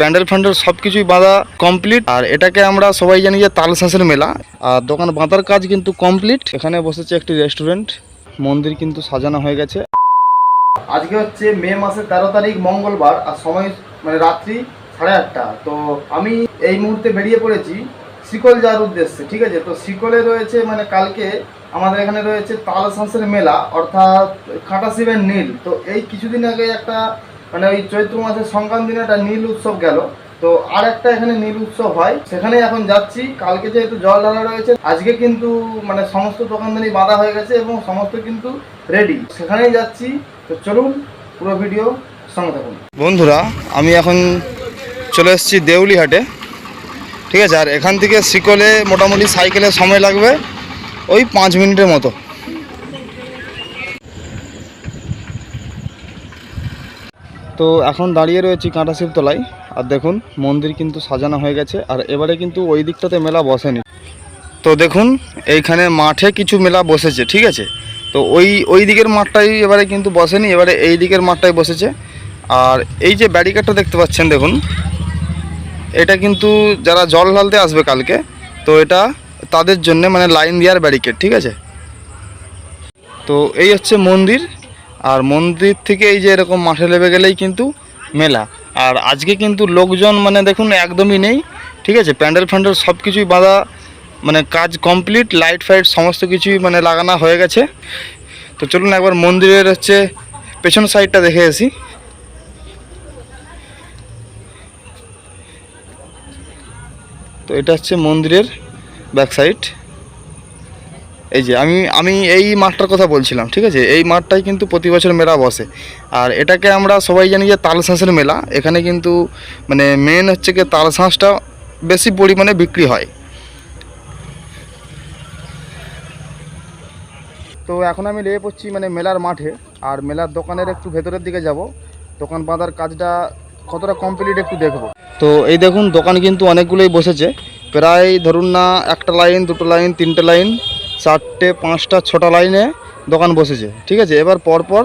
প্যান্ডেল ফ্যান্ডেল সব কিছুই বাঁধা কমপ্লিট আর এটাকে আমরা সবাই জানি যে তালশাঁসের মেলা। আর দোকান বাঁধার কাজ কিন্তু কমপ্লিট এখানে বসেছে একটি রেস্টুরেন্ট মন্দির কিন্তু সাজানো হয়ে গেছে। আজকে হচ্ছে মে মাসের তেরো তারিখ, মঙ্গলবার, আর সময় মানে রাত্রি সাড়ে আটটা। তো আমি এই মুহূর্তে বেরিয়ে পড়েছি শিকল যাওয়ার উদ্দেশ্যে, ঠিক আছে? তো শিকলে রয়েছে মানে কালকে আমাদের এখানে রয়েছে তালশাঁসের মেলা, অর্থাৎ কাঁটা শিবের নীল। তো এই কিছুদিন আগে একটা মানে ওই চৈত্র মাসের সংক্রান্তি একটা নীল উৎসব গেল। তো আর একটা এখানে নীল উৎসব হয় সেখানে এখন যাচ্ছি। কালকে যেহেতু জল ঢালা রয়েছে, আজকে কিন্তু মানে সমস্ত দোকানদারি বাঁধা হয়ে গেছে এবং সমস্ত কিন্তু রেডি সেখানেই যাচ্ছি। তো চলুন পুরো ভিডিও সঙ্গে থাকুন। বন্ধুরা, আমি এখন চলে এসেছি দেউলিহাটে। ঠিক আছে? আর এখান থেকে শিকলে মোটামুটি সাইকেলে সময় লাগবে ওই পাঁচ মিনিটের মতো। তো এখন দাঁড়িয়ে রয়েছি কাঁটা শিবতলায় আর দেখুন, মন্দির কিন্তু সাজানো হয়ে গেছে, আর এবারে কিন্তু ওই দিকটাতে মেলা বসেনি। তো দেখুন, এইখানে মাঠে কিছু মেলা বসেছে, ঠিক আছে? তো ওই ওই দিকের মাঠটাই এবারে কিন্তু বসেনি, এবারে এই দিকের মাঠটাই বসেছে। আর এই যে ব্যারিকেডটা দেখতে পাচ্ছেন, দেখুন, এটা কিন্তু যারা জল ঢালতে আসবে কালকে, তো এটা তাদের জন্য মানে লাইন দেওয়ার ব্যারিকেড, ঠিক আছে? তো এই হচ্ছে মন্দির আর মন্দির থেকে এই যে এরকম মাঠে লেবে গেলেই কিন্তু মেলা। আর আজকে কিন্তু লোকজন মানে দেখুন একদমই নেই, ঠিক আছে? প্যান্ডেল ফ্যান্ডেল সব কিছুই বাঁধা মানে কাজ কমপ্লিট, লাইট ফাইট সমস্ত কিছুই মানে লাগানো হয়ে গেছে। তো চলুন একবার মন্দিরের হচ্ছে পেছন সাইডটা দেখে আসি। তো এটা হচ্ছে মন্দিরের ব্যাক সাইড। এই যে আমি আমি এই মাঠটার কথা বলছিলাম, ঠিক আছে? এই মাঠটাই কিন্তু প্রতি বছর মেলা বসে। আর এটাকে আমরা সবাই জানি যে তালশাঁসের মেলা। এখানে কিন্তু মানে মেন হচ্ছে কি তালশাঁসটা বেশি পরিমাণে বিক্রি হয়। তো এখন আমি লেগে পড়ছি মানে মেলার মাঠে। আর মেলার দোকানের একটু ভেতরের দিকে যাব। দোকান বাঁধার কাজটা কতটা কমপ্লিট একটু দেখব। তো এই দেখুন, দোকান কিন্তু অনেকগুলোই বসেছে। প্রায় ধরুন না একটা লাইন, দুটো লাইন, তিনটে লাইন। চারটে, পাঁচটা, ছটা লাইনে দোকান বসেছে, ঠিক আছে? এবার পরপর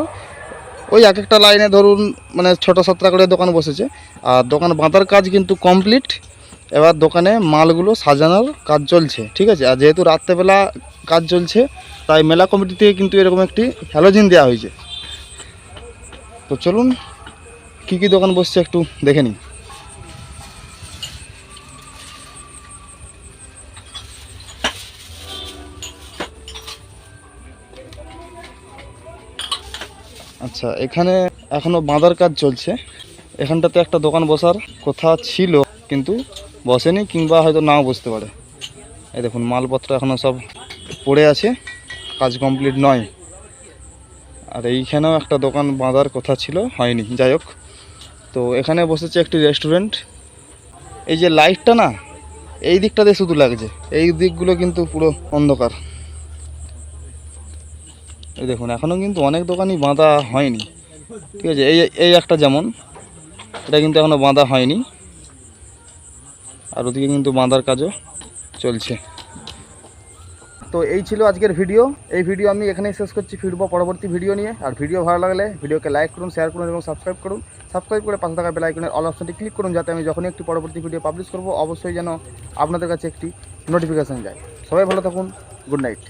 ওই এক একটা লাইনে ধরুন মানে ছোটো, সাতটা করে দোকান বসেছে। আর দোকান বাঁধার কাজ কিন্তু কমপ্লিট এবার দোকানে মালগুলো সাজানোর কাজ চলছে, ঠিক আছে? আর যেহেতু রাত্রেবেলা কাজ চলছে, তাই মেলা কমিটি থেকে কিন্তু এরকম একটি হ্যালোজিন দেওয়া হয়েছে। তো চলুন, কী কী দোকান বসছে একটু দেখে নিই। আচ্ছা এখানে এখনও বাঁধার কাজ চলছে। এখানটাতে একটা দোকান বসার কথা ছিল, কিন্তু বসেনি কিংবা হয়তো নাও বসতে পারে। এই দেখুন, মালপত্র এখনও সব পড়ে আছে, কাজ কমপ্লিট নয়। আর এইখানেও একটা দোকান বাঁধার কথা ছিল, হয়নি, যাই হোক। তো এখানে বসেছে একটি রেস্টুরেন্ট। এই যে লাইটটা না, এই দিকটাতে শুধু লাগছে, এই দিকগুলো কিন্তু পুরো অন্ধকার। এই দেখুন এখনও কিন্তু অনেক দোকানই বাঁধা হয়নি। ঠিক আছে, এই এই একটা যেমন, এটা কিন্তু এখনও বাঁধা হয়নি। আর ওদিকে কিন্তু বাঁধার কাজও চলছে। তো এই ছিল আজকের ভিডিও। এই ভিডিও আমি এখানেই শেষ করছি। ফিরবো পরবর্তী ভিডিও নিয়ে। আর ভিডিও ভালো লাগলে ভিডিওকে লাইক করুন শেয়ার করুন এবং সাবস্ক্রাইব করুন। সাবস্ক্রাইব করে পাশে থাকা বেল আইকনের অল অপশনটি ক্লিক করুন যাতে আমি যখনই একটি পরবর্তী ভিডিও পাবলিশ করব, অবশ্যই যেন আপনাদের কাছে একটি নোটিফিকেশান যায়। সবাই ভালো থাকুন। Good night